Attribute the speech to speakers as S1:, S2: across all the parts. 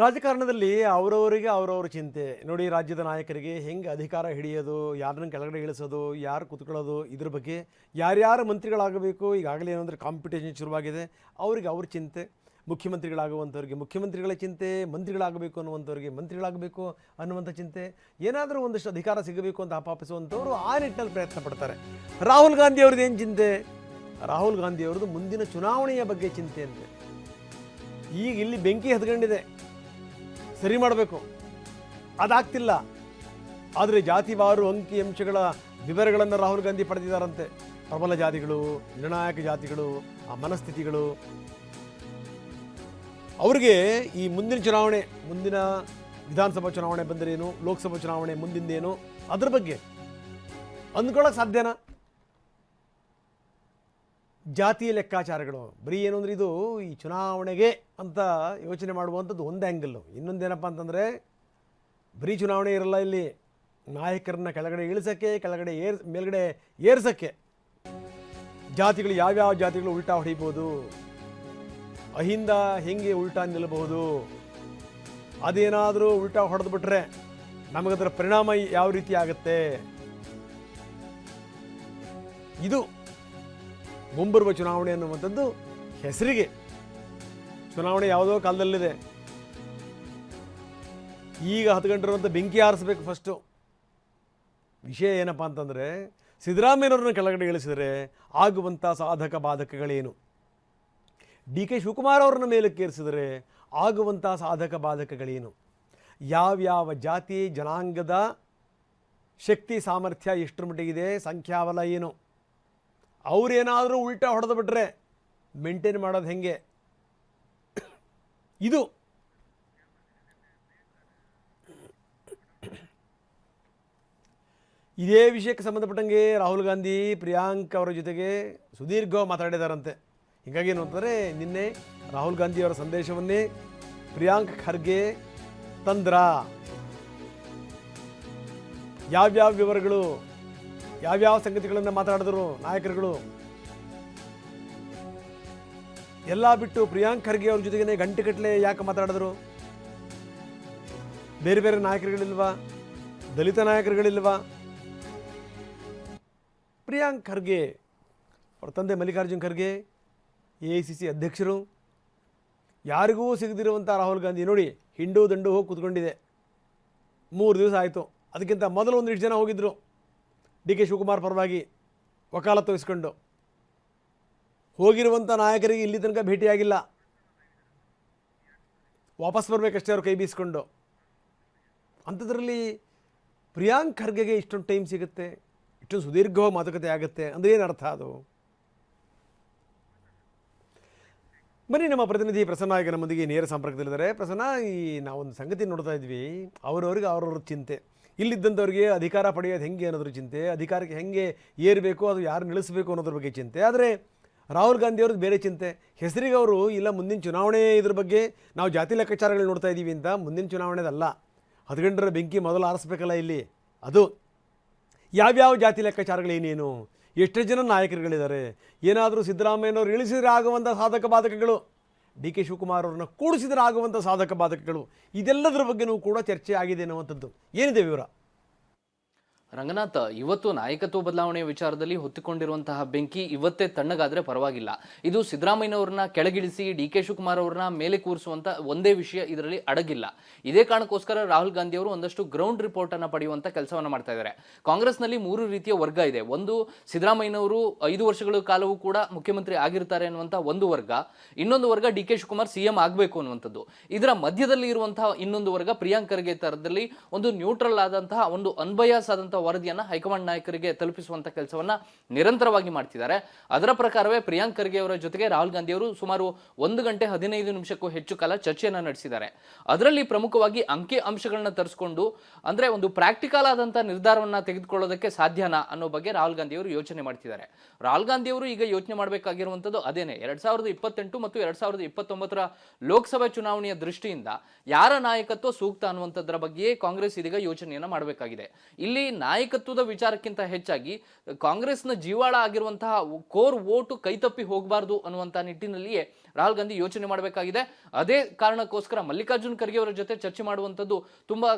S1: ರಾಜಕಾರಣದಲ್ಲಿ ಅವರವರಿಗೆ ಅವರವ್ರ ಚಿಂತೆ. ನೋಡಿ, ರಾಜ್ಯದ ನಾಯಕರಿಗೆ ಹೆಂಗೆ ಅಧಿಕಾರ ಹಿಡಿಯೋದು, ಯಾರನ್ನ ಕೆಳಗಡೆ ಇಳಿಸೋದು, ಯಾರು ಕುತ್ಕೊಳ್ಳೋದು, ಇದ್ರ ಬಗ್ಗೆ ಯಾರ್ಯಾರು ಮಂತ್ರಿಗಳಾಗಬೇಕು, ಈಗಾಗಲೇ ಏನಂದರೆ ಕಾಂಪಿಟೇಷನ್ ಶುರುವಾಗಿದೆ, ಅವ್ರಿಗೆ ಅವ್ರ ಚಿಂತೆ. ಮುಖ್ಯಮಂತ್ರಿಗಳಾಗುವಂಥವ್ರಿಗೆ ಮುಖ್ಯಮಂತ್ರಿಗಳ ಚಿಂತೆ, ಮಂತ್ರಿಗಳಾಗಬೇಕು ಅನ್ನುವಂಥವ್ರಿಗೆ ಮಂತ್ರಿಗಳಾಗಬೇಕು ಅನ್ನುವಂಥ ಚಿಂತೆ. ಏನಾದರೂ ಒಂದಷ್ಟು ಅಧಿಕಾರ ಸಿಗಬೇಕು ಅಂತ ಆಪಾಪಿಸುವಂಥವ್ರು ಆ ನಿಟ್ಟಿನಲ್ಲಿ ಪ್ರಯತ್ನ ಪಡ್ತಾರೆ. ರಾಹುಲ್ ಗಾಂಧಿ ಅವ್ರದ್ದು ಏನು ಚಿಂತೆ? ರಾಹುಲ್ ಗಾಂಧಿ ಅವ್ರದ್ದು ಮುಂದಿನ ಚುನಾವಣೆಯ ಬಗ್ಗೆ ಚಿಂತೆ ಅಂತೆ ಈಗ ಇಲ್ಲಿ ಬೆಂಕಿ ಹತ್ಕೊಂಡಿದೆ. ಸರಿ ಮಾಡಬೇಕು. ಅದಾಗ್ತಿಲ್ಲ. ಆದರೆ ಜಾತಿವಾರು ಅಂಕಿ ಅಂಶಗಳ ವಿವರಗಳನ್ನು ರಾಹುಲ್ ಗಾಂಧಿ ಪಡೆದಿದ್ದಾರಂತೆ. ಪ್ರಬಲ ಜಾತಿಗಳು, ನಿರ್ಣಾಯಕ ಜಾತಿಗಳು, ಆ ಮನಸ್ಥಿತಿಗಳು. ಅವ್ರಿಗೆ ಈ ಮುಂದಿನ ಚುನಾವಣೆ, ಮುಂದಿನ ವಿಧಾನಸಭಾ ಚುನಾವಣೆ ಬಂದರೇನು ಲೋಕಸಭಾ ಚುನಾವಣೆ ಮುಂದಿಂದೇನು, ಅದ್ರ ಬಗ್ಗೆ ಅಂದ್ಕೊಳ್ಳೋಕೆ ಸಾಧ್ಯನಾ? ಜಾತಿಯ ಲೆಕ್ಕಾಚಾರಗಳು. ಬರೀ ಏನು ಅಂದರೆ ಇದು ಈ ಚುನಾವಣೆಗೆ ಅಂತ ಯೋಚನೆ ಮಾಡುವಂಥದ್ದು ಒಂದು ಆ್ಯಂಗಲ್ಲು ಇನ್ನೊಂದೇನಪ್ಪ ಅಂತಂದರೆ, ಬರೀ ಚುನಾವಣೆ ಇರಲ್ಲ ಇಲ್ಲಿ. ನಾಯಕರನ್ನ ಕೆಳಗಡೆ ಇಳಿಸೋಕ್ಕೆ, ಕೆಳಗಡೆ ಏರ್, ಮೇಲ್ಗಡೆ ಏರ್ಸೋಕ್ಕೆ ಜಾತಿಗಳು ಯಾವ್ಯಾವ ಜಾತಿಗಳು ಉಲ್ಟಾ ಹೊಡಿಬೋದು? ಅಹಿಂದ ಹೆಂಗೆ ಉಲ್ಟಾ ನಿಲ್ಲಬಹುದು? ಅದೇನಾದರೂ ಉಲ್ಟಾ ಹೊಡೆದು ಬಿಟ್ರೆ ನಮಗದರ ಪರಿಣಾಮ ಯಾವ ರೀತಿ ಆಗುತ್ತೆ? ಇದು ಮುಂಬರುವ ಚುನಾವಣೆ ಅನ್ನುವಂಥದ್ದು ಹೆಸರಿಗೆ. ಚುನಾವಣೆ ಯಾವುದೋ ಕಾಲದಲ್ಲಿದೆ. ಈಗ ಹತ್ಕೊಂಡಿರುವಂಥ ಬೆಂಕಿ ಆರಿಸ್ಬೇಕು ಫಸ್ಟು ವಿಷಯ ಏನಪ್ಪ ಅಂತಂದರೆ, ಸಿದ್ದರಾಮಯ್ಯನವ್ರನ್ನ ಕೆಳಗಡೆ ಇಳಿಸಿದರೆ ಆಗುವಂಥ ಸಾಧಕ ಬಾಧಕಗಳೇನು? ಡಿ ಕೆ ಶಿವಕುಮಾರ್ ಅವ್ರನ್ನ ಮೇಲಕ್ಕೇರಿಸಿದರೆ ಆಗುವಂಥ ಸಾಧಕ ಬಾಧಕಗಳೇನು? ಯಾವ್ಯಾವ ಜಾತಿ, ಜನಾಂಗದ ಶಕ್ತಿ, ಸಾಮರ್ಥ್ಯ ಎಷ್ಟರ ಮಟ್ಟಿಗಿದೆ, ಸಂಖ್ಯಾಬಲ ಏನು? ಅವ್ರೇನಾದರೂ ಉಲ್ಟಾ ಹೊಡೆದು ಬಿಟ್ರೆ ಮೇಂಟೈನ್ ಮಾಡೋದು ಹೆಂಗೆ? ಇದು. ಇದೇ ವಿಷಯಕ್ಕೆ ಸಂಬಂಧಪಟ್ಟಂಗೆ ರಾಹುಲ್ ಗಾಂಧಿ, ಪ್ರಿಯಾಂಕ್ ಅವರ ಜೊತೆಗೆ ಸುದೀರ್ಘ ಮಾತಾಡಿದಾರಂತೆ. ಹೀಗಾಗಿ ಏನು ಅಂತಂದರೆ, ನಿನ್ನೆ ರಾಹುಲ್ ಗಾಂಧಿ ಅವರ ಸಂದೇಶವನ್ನೇ ಪ್ರಿಯಾಂಕ್ ಖರ್ಗೆ ತಂದ್ರ? ಯಾವ್ಯಾವ ವಿವರಗಳು ಯಾವ್ಯಾವ ಸಂಗತಿಗಳನ್ನು ಮಾತಾಡಿದ್ರು ನಾಯಕರುಗಳು? ಎಲ್ಲ ಬಿಟ್ಟು ಪ್ರಿಯಾಂಕ್ ಖರ್ಗೆ ಅವ್ರ ಜೊತೆಗೇನೆ ಗಂಟೆಗಟ್ಟಲೆ ಯಾಕೆ ಮಾತಾಡಿದ್ರು? ಬೇರೆ ಬೇರೆ ನಾಯಕರುಗಳಿಲ್ವಾ? ದಲಿತ ನಾಯಕರುಗಳಿಲ್ವಾ? ಪ್ರಿಯಾಂಕ್ ಖರ್ಗೆ ಅವ್ರ ತಂದೆ Mallikarjun Kharge, A I C C ಅಧ್ಯಕ್ಷರು, ಯಾರಿಗೂ ಸಿಗದಿರುವಂಥ ರಾಹುಲ್ ಗಾಂಧಿ. ನೋಡಿ, ಹಿಂಡು ದಂಡು ಹೋಗಿ ಕೂತ್ಕೊಂಡಿದೆ. ಮೂರು ದಿವಸ ಆಯಿತು. ಅದಕ್ಕಿಂತ ಮೊದಲು ಒಂದಿಷ್ಟು ಜನ ಹೋಗಿದ್ದರು ಡಿ ಕೆ ಶಿವಕುಮಾರ್ ಪರವಾಗಿ ವಕಾಲತ್ತು ವಹಿಸ್ಕೊಂಡು ಹೋಗಿರುವಂಥ ನಾಯಕರಿಗೆ ಇಲ್ಲಿ ತನಕ ಭೇಟಿಯಾಗಿಲ್ಲ. ವಾಪಸ್ ಬರಬೇಕಷ್ಟೇ ಅವ್ರು ಕೈ ಬೀಸ್ಕೊಂಡು. ಅಂಥದ್ರಲ್ಲಿ ಪ್ರಿಯಾಂಕ್ ಖರ್ಗೆಗೆ ಇಷ್ಟೊಂದು ಟೈಮ್ ಸಿಗುತ್ತೆ, ಇಷ್ಟೊಂದು ಸುದೀರ್ಘವಾಗಿ ಮಾತುಕತೆ ಆಗುತ್ತೆ ಅಂದರೆ ಏನು ಅರ್ಥ ಅದು? ಬನ್ನಿ, ನಮ್ಮ ಪ್ರತಿನಿಧಿ ಪ್ರಸನ್ನ ಈಗ ನಮ್ಮೊಂದಿಗೆ ನೇರ ಸಂಪರ್ಕದಲ್ಲಿದ್ದಾರೆ. ಪ್ರಸನ್ನ, ಈ ನಾವೊಂದು ಸಂಗತಿ ನೋಡ್ತಾ ಇದ್ವಿ. ಅವರವ್ರಿಗೆ ಅವ್ರವ್ರ ಚಿಂತೆ. ಇಲ್ಲಿದ್ದಂಥವ್ರಿಗೆ ಅಧಿಕಾರ ಪಡೆಯೋದು ಹೆಂಗೆ ಅನ್ನೋದ್ರ ಚಿಂತೆ, ಅಧಿಕಾರಕ್ಕೆ ಹೆಂಗೆ ಏರಬೇಕು, ಅದು ಯಾರು ನಿಲ್ಲಿಸಬೇಕು ಅನ್ನೋದ್ರ ಬಗ್ಗೆ ಚಿಂತೆ. ಆದರೆ ರಾಹುಲ್ ಗಾಂಧಿ ಅವ್ರದ್ದು ಬೇರೆ ಚಿಂತೆ. ಹೆಸರಿಗೆ ಅವರು, ಇಲ್ಲ ಮುಂದಿನ ಚುನಾವಣೆ ಇದ್ರ ಬಗ್ಗೆ ನಾವು ಜಾತಿ ಲೆಕ್ಕಾಚಾರಗಳು ನೋಡ್ತಾ ಇದ್ದೀವಿ ಅಂತ ಮುಂದಿನ ಚುನಾವಣೆದಲ್ಲ. ಹತ್ಗಂಡ್ರ ಬೆಂಕಿ ಮೊದಲು ಆರಿಸ್ಬೇಕಲ್ಲ ಇಲ್ಲಿ. ಅದು ಯಾವ್ಯಾವ ಜಾತಿ ಲೆಕ್ಕಾಚಾರಗಳೇನೇನು ಎಷ್ಟು ಜನ ನಾಯಕರುಗಳಿದ್ದಾರೆ, ಏನಾದರೂ ಸಿದ್ದರಾಮಯ್ಯನವರು ಇಳಿಸಿದ್ರೆ ಆಗುವಂಥ ಸಾಧಕ ಬಾಧಕಗಳು. ಡಿ ಕೆ ಶಿವಕುಮಾರ್ ಅವರನ್ನು ಕೂಡಿಸಿದರೆ ಆಗುವಂಥ ಸಾಧಕ ಬಾಧಕಗಳು ಇದೆಲ್ಲದರ ಬಗ್ಗೆನೂ ಕೂಡ ಚರ್ಚೆ ಆಗಿದೆ ಅನ್ನುವಂಥದ್ದು ಏನಿದೆ ವಿವರ?
S2: ರಂಗನಾಥ್, ಇವತ್ತು ನಾಯಕತ್ವ ಬದಲಾವಣೆಯ ವಿಚಾರದಲ್ಲಿ ಹೊತ್ತಿಕೊಂಡಿರುವಂತಹ ಬೆಂಕಿ ಇವತ್ತೇ ತಣ್ಣಗಾದ್ರೆ ಪರವಾಗಿಲ್ಲ. ಇದು ಸಿದ್ದರಾಮಯ್ಯನವ್ರನ್ನ ಕೆಳಗಿಳಿಸಿ, ಡಿ ಕೆ ಶಿವಕುಮಾರ್ ಅವ್ರನ್ನ ಮೇಲೆ ಕೂರಿಸುವಂತ ಒಂದೇ ವಿಷಯ ಇದರಲ್ಲಿ ಅಡಗಿಲ್ಲ. ಇದೇ ಕಾರಣಕ್ಕೋಸ್ಕರ ರಾಹುಲ್ ಗಾಂಧಿ ಅವರು ಒಂದಷ್ಟು ಗ್ರೌಂಡ್ ರಿಪೋರ್ಟ್ ಅನ್ನ ಪಡೆಯುವಂತ ಕೆಲಸವನ್ನ ಮಾಡ್ತಾ ಇದ್ದಾರೆ. ಕಾಂಗ್ರೆಸ್ನಲ್ಲಿ ಮೂರು ರೀತಿಯ ವರ್ಗ ಇದೆ. ಒಂದು, ಸಿದ್ದರಾಮಯ್ಯನವರು ಐದು ವರ್ಷಗಳ ಕಾಲವೂ ಕೂಡ ಮುಖ್ಯಮಂತ್ರಿ ಆಗಿರ್ತಾರೆ ಅನ್ನುವಂತ ಒಂದು ವರ್ಗ. ಇನ್ನೊಂದು ವರ್ಗ ಡಿ ಕೆ ಶಿವಕುಮಾರ್ ಸಿಎಂ ಆಗಬೇಕು ಅನ್ನುವಂಥದ್ದು. ಇದರ ಮಧ್ಯದಲ್ಲಿ ಇರುವಂತಹ ಇನ್ನೊಂದು ವರ್ಗ ಪ್ರಿಯಾಂಕರ್ಗೆ ತರದಲ್ಲಿ ಒಂದು ನ್ಯೂಟ್ರಲ್ ಆದಂತಹ, ಒಂದು ಅನ್ಬಯಾಸ್ ಆದಂತಹ ವರದಿಯನ್ನ ಹೈಕಮಾಂಡ್ ನಾಯಕರಿಗೆ ತಲುಪಿಸುವಂತ ಕೆಲಸವನ್ನ ನಿರಂತರವಾಗಿ ಮಾಡ್ತಿದ್ದಾರೆ. ಅದರ ಪ್ರಕಾರವೇ ಪ್ರಿಯಾಂಕ್ ಖರ್ಗೆ ಅವರ ಜೊತೆಗೆ ರಾಹುಲ್ ಗಾಂಧಿ ಅವರು ಸುಮಾರು ಒಂದು ಗಂಟೆ ಹದಿನೈದು ನಿಮಿಷಕ್ಕೂ ಹೆಚ್ಚು ಕಾಲ ಚರ್ಚೆಯನ್ನ ನಡೆಸಿದ್ದಾರೆ. ಅದರಲ್ಲಿ ಪ್ರಮುಖವಾಗಿ ಅಂಕಿ ಅಂಶಗಳನ್ನ ತರಿಸ್ಕೊಂಡು, ಅಂದ್ರೆ ಒಂದು ಪ್ರಾಕ್ಟಿಕಲ್ ಆದಂತ ನಿರ್ಧಾರವನ್ನ ತೆಗೆದುಕೊಳ್ಳೋದಕ್ಕೆ ಸಾಧ್ಯನಾ ಅನ್ನೋ ಬಗ್ಗೆ ರಾಹುಲ್ ಗಾಂಧಿ ಅವರು ಯೋಚನೆ ಮಾಡ್ತಿದ್ದಾರೆ. ರಾಹುಲ್ ಗಾಂಧಿ ಅವರು ಈಗ ಯೋಚನೆ ಮಾಡಬೇಕಾಗಿರುವಂತದ್ದು ಅದೇನೆ, ಎರಡ್ ಸಾವಿರದ ಇಪ್ಪತ್ತೆಂಟು ಮತ್ತು ಎರಡ್ ಸಾವಿರದ ಇಪ್ಪತ್ತೊಂಬತ್ತರ ಲೋಕಸಭಾ ಚುನಾವಣೆಯ ದೃಷ್ಟಿಯಿಂದ ಯಾರ ನಾಯಕತ್ವ ಸೂಕ್ತ ಅನ್ನುವಂಥದ್ರ ಬಗ್ಗೆಯೇ ಕಾಂಗ್ರೆಸ್ ಇದೀಗ ಯೋಚನೆಯನ್ನ ಮಾಡಬೇಕಾಗಿದೆ. ಇಲ್ಲಿ ನಾಯಕತ್ವದ ವಿಚಾರಕ್ಕಿಂತ ಹೆಚ್ಚಾಗಿ ಕಾಂಗ್ರೆಸ್ನ ಜೀವಾಳ ಆಗಿರುವಂತಹ ಕೋರ್ ವೋಟು ಕೈತಪ್ಪಿ ಹೋಗಬಾರ್ದು ಅನ್ನುವಂಥ ನಿಟ್ಟಿನಲ್ಲಿಯೇ ರಾಹುಲ್ ಗಾಂಧಿ ಯೋಚನೆ ಮಾಡಬೇಕಾಗಿದೆ. ಅದೇ ಕಾರಣಕ್ಕೋಸ್ಕರ ಮಲ್ಲಿಕಾರ್ಜುನ್ ಖರ್ಗೆ ಅವರ ಜೊತೆ ಚರ್ಚೆ ಮಾಡುವಂಥದ್ದು ತುಂಬಾ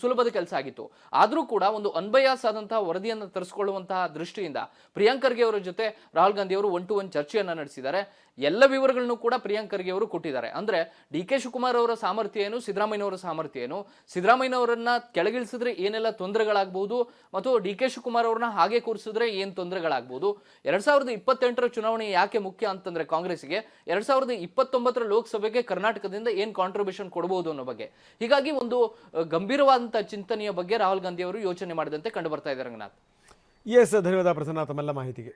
S2: ಸುಲಭದ ಕೆಲಸ ಆಗಿತ್ತು. ಆದರೂ ಕೂಡ ಒಂದು ಅನ್ಬಯಾಸ್ ಆದಂತಹ ವರದಿಯನ್ನು ತರಿಸಿಕೊಳ್ಳುವಂತಹ ದೃಷ್ಟಿಯಿಂದ ಪ್ರಿಯಾಂಕ್ ಖರ್ಗೆ ಅವರ ಜೊತೆ ರಾಹುಲ್ ಗಾಂಧಿ ಅವರು ಒನ್ ಟು ಒನ್ ಚರ್ಚೆಯನ್ನ ನಡೆಸಿದ್ದಾರೆ. ಎಲ್ಲ ವಿವರಗಳನ್ನು ಕೂಡ ಪ್ರಿಯಾಂಕ್ ಖರ್ಗೆ ಅವರು ಕೊಟ್ಟಿದ್ದಾರೆ. ಅಂದ್ರೆ ಡಿ ಕೆ ಶಿವಕುಮಾರ್ ಅವರ ಸಾಮರ್ಥ್ಯ ಏನು, ಸಿದ್ದರಾಮಯ್ಯ ಅವರ ಸಾಮರ್ಥ್ಯ ಏನು? ಸಿದ್ದರಾಮಯ್ಯ ಅವರನ್ನ ಕೆಳಗಿಳಿಸಿದ್ರೆ ಏನೆಲ್ಲ ತೊಂದರೆಗಳಾಗಬಹುದು ಮತ್ತು ಡಿ ಕೆ ಶಿವಕುಮಾರ್ ಅವ್ರನ್ನ ಹಾಗೆ ಕೂರಿಸಿದ್ರೆ ಏನ್ ತೊಂದರೆಗಳಾಗ್ಬೋದು? ಎರಡ್ ಸಾವಿರದ ಇಪ್ಪತ್ತೆಂಟರ ಚುನಾವಣೆ ಯಾಕೆ ಮುಖ್ಯ ಅಂತಂದ್ರೆ ಕಾಂಗ್ರೆಸ್ಗೆ ಎರಡ್ ಸಾವಿರದ ಇಪ್ಪತ್ತೊಂಬತ್ತರ ಲೋಕಸಭೆಗೆ ಕರ್ನಾಟಕದಿಂದ ಏನ್ ಕಾಂಟ್ರಿಬ್ಯೂಷನ್ ಕೊಡಬಹುದು ಅನ್ನೋ ಬಗ್ಗೆ. ಹೀಗಾಗಿ ಒಂದು ಗಂಭೀರವಾದಂತಹ ಚಿಂತನೆಯ ಬಗ್ಗೆ ರಾಹುಲ್ ಗಾಂಧಿ ಅವರು ಯೋಚನೆ ಮಾಡಿದಂತೆ ಕಂಡು ಬರ್ತಾ ಇದೆ ರಂಗನಾಥ್.
S1: ಎಸ್ ಧನ್ಯವಾದ ಪ್ರಸನ್ನ ತಮ್ಮೆಲ್ಲ ಮಾಹಿತಿಗೆ.